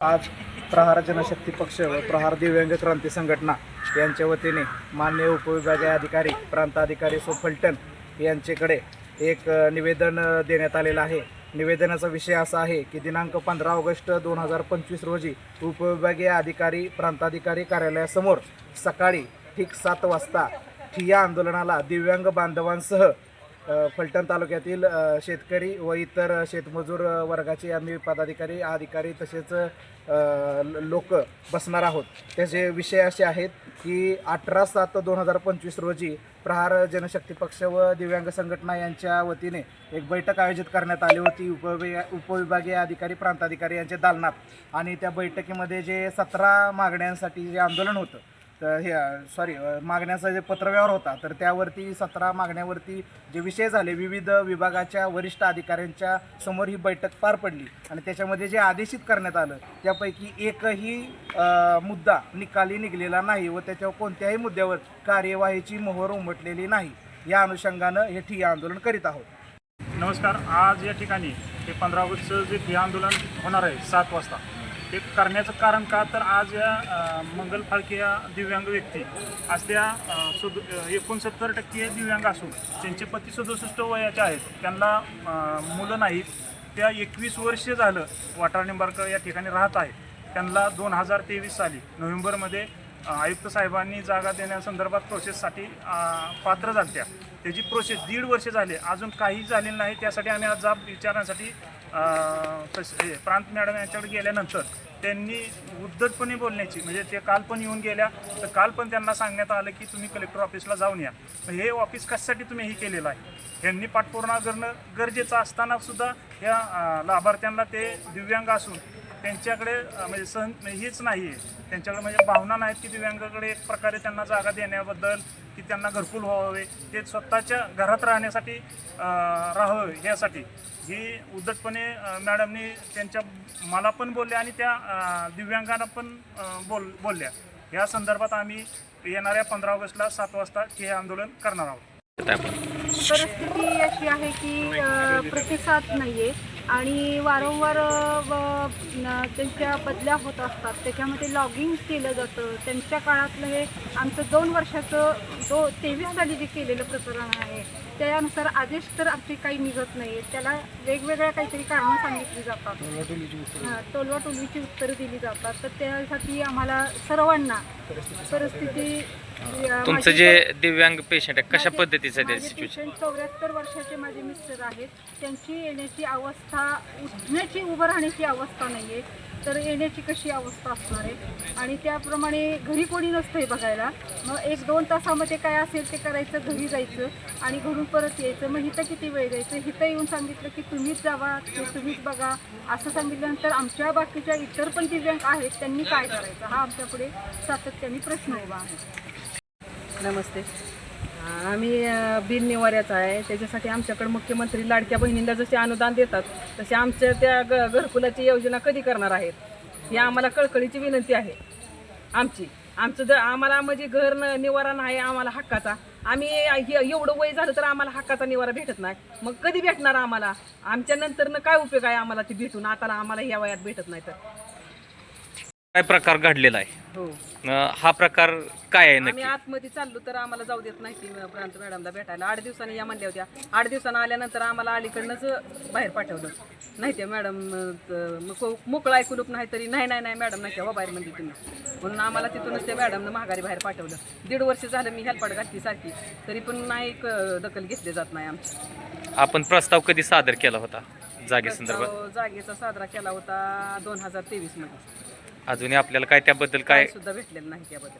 आज प्रहार जनशक्ती पक्ष व प्रहार दिव्यांग क्रांती संघटना यांच्या वतीने मान्य उपविभागीय अधिकारी प्रांताधिकारी सोफलटण यांच्याकडे एक निवेदन देण्यात आलेलं आहे. निवेदनाचा विषय असा आहे की दिनांक पंधरा ऑगस्ट दोन हजार पंचवीस रोजी उपविभागीय अधिकारी प्रांताधिकारी कार्यालयासमोर सकाळी ठीक सात वाजता ठिया आंदोलनाला दिव्यांग बांधवांसह फलटण तालुक्यातील शेतकरी व इतर शेतमजूर वर्गाचे आम्ही पदाधिकारी अधिकारी तसेच लोक बसणार आहोत. त्याचे विषय असे आहेत की अठरा सात दोन हजार पंचवीस रोजी प्रहार जनशक्ती पक्ष व दिव्यांग संघटना यांच्या वतीने एक बैठक आयोजित करण्यात आली होती. उपविभा उपविभागीय अधिकारी प्रांताधिकारी यांच्या दालनात. आणि त्या बैठकीमध्ये जे सतरा मागण्यांसाठी जे आंदोलन होतं तर हे सॉरी मागण्याचा जे पत्रव्यवहार होता तर त्यावरती सतरा मागण्यावरती जे विषय झाले विविध विभागाच्या वरिष्ठ अधिकाऱ्यांच्या समोर ही बैठक पार पडली. आणि त्याच्यामध्ये जे आदेशित करण्यात आलं त्यापैकी एकही मुद्दा निकाली निघलेला नाही व त्याच्यावर कोणत्याही मुद्द्यावर कार्यवाहीची मोहर उमटलेली नाही. या अनुषंगानं हे ठिय्या आंदोलन करीत आहोत. नमस्कार. आज या ठिकाणी हे पंधरा ऑगस्टचं जे ठिय्या आंदोलन होणार आहे सात वाजता. ते करण्याचं कारण का? तर आज या मंगल फाळके या दिव्यांग व्यक्ती आज त्या सुद एकोणसत्तर टक्के दिव्यांग असून त्यांचे पती सदुसष्ट वयाचे आहेत त्यांना मुलं नाहीत त्या एकवीस वर्ष झालं वाटार निंबारकर या ठिकाणी राहत आहेत. त्यांना दोन हजार तेवीस साली नोव्हेंबरमध्ये आयुक्त साहेबांनी जागा देण्यासंदर्भात प्रोसेससाठी पात्र झाल्या त्याची प्रोसेस दीड वर्ष झाले. अजून काही झालेलं नाही त्यासाठी आम्ही आज जाब विचारण्यासाठी तस- हे, प्रांत मॅडम यांच्याकडे गेल्यानंतर त्यांनी उद्धटपणे बोलण्याची म्हणजे ते काल पण येऊन गेल्या तर काल पण त्यांना सांगण्यात आलं की तुम्ही कलेक्टर ऑफिसला जाऊन या. हे ऑफिस कशासाठी तुम्ही हे केलेलं आहे? यांनी पाठपुरावा करणं गरजेचं असताना सुद्धा या लाभार्थ्यांना ते दिव्यांग असून त्यांच्याकडे म्हणजे सहन म्हणजे हीच नाही आहे. त्यांच्याकडे म्हणजे भावना नाहीत की दिव्यांगाकडे एक प्रकारे त्यांना जागा देण्याबद्दल की त्यांना घरकुल व्हावे. ते स्वतःच्या घरात राहण्यासाठी राहावे यासाठी. ही उद्धटपणे मॅडमनी त्यांच्या मला पण बोलल्या आणि त्या दिव्यांगांना पण बोल बोलल्या. या संदर्भात आम्ही येणाऱ्या पंधरा ऑगस्टला सात वाजता हे आंदोलन करणार आहोत. परिस्थिती अशी आहे की प्रतिसाद नाही आहे आणि वारंवार व- त्यांच्या बदल्या होत असतात. त्याच्यामध्ये लॉगिंग केलं जातं. त्यांच्या काळातलं हे आमचं दोन वर्षाचं दो तेवीस साली जे केलेलं प्रकरण आहे त्यानुसार आदेश तर आमचे काही निघत नाही त्याला वेगवेगळ्या काहीतरी कारणं सांगितली जातात. हां टोलवाटोलवीची उत्तरं दिली जातात. तर त्यासाठी आम्हाला सर्वांना परिस्थिती तुमचं जे दिव्यांग पेशंट आहे कशा पद्धतीचं पेशंट चौऱ्याहत्तर वर्षाचे माझे मिस्टर आहेत. त्यांची येण्याची अवस्था उठण्याची उभं राहण्याची अवस्था नाही आहे तर येण्याची कशी अवस्था असणार आहे? आणि त्याप्रमाणे घरी कोणी नसतंय बघायला. मग एक दोन तासामध्ये काय असेल ते करायचं घरी जायचं आणि घरून परत यायचं. मग इथं किती वेळ जायचं इथं येऊन सांगितलं की तुम्हीच जावा ते तुम्हीच बघा. असं सांगितल्यानंतर आमच्या बाकीच्या इतर पण दिव्यांग आहेत त्यांनी काय करायचं? हा आमच्यापुढे सातत्याने प्रश्न उभा आहे. नमस्ते. आम्ही बिननिवाऱ्याचा बिन आहे. त्याच्यासाठी आमच्याकडे मुख्यमंत्री लाडक्या बहिणींना जसे अनुदान देतात तसे आमच्या त्या ग घरकुलाची योजना कधी करणार आहेत ही आम्हाला कळकळीची विनंती आहे. आमची आमचं जर आम्हाला म्हणजे घर न निवारा नाही आम्हाला हक्काचा. आम्ही एवढं वय झालं तर आम्हाला हक्काचा निवारा भेटत नाही. मग कधी भेटणार आम्हाला? आमच्या नंतरनं काय उपयोग आहे आम्हाला ते भेटून? आता आम्हाला ह्या वयात भेटत नाही तर. काय प्रकार घडलेला आहे? हो. अं, हा प्रकार काय आहे आम्ही नक्की? आतमध्ये चाललो तर आम्हाला जाऊ देत नाही ती प्रांत मॅडमला भेटायला. आठ दिवसांनी या म्हणल्या होत्या. आठ दिवसांना आल्यानंतर आम्हाला अलीकडनंच बाहेर पाठवलं. नाही ते मॅडम मोकळा ऐकू कुलूप नाही तरी नाही नाही नाही मॅडम नाही तेव्हा बाहेर म्हणजे तुम्ही? म्हणून आम्हाला तिथूनच त्या मॅडमनं महागारी बाहेर पाठवलं. दीड वर्ष झालं मी हेल्पाट घातली सारखी. तरी पण नाही क- दखल घेतली जात नाही आमची. आपण प्रस्ताव कधी सादर केला होता? जागे संदर्भात प्रस्ताव जागेचा साजरा केला होता दोन हजार तेवीसमध्ये अजूनही आपल्याला काय त्याबद्दल काय काय सुद्धा भेटलेलं नाही त्याबद्दल.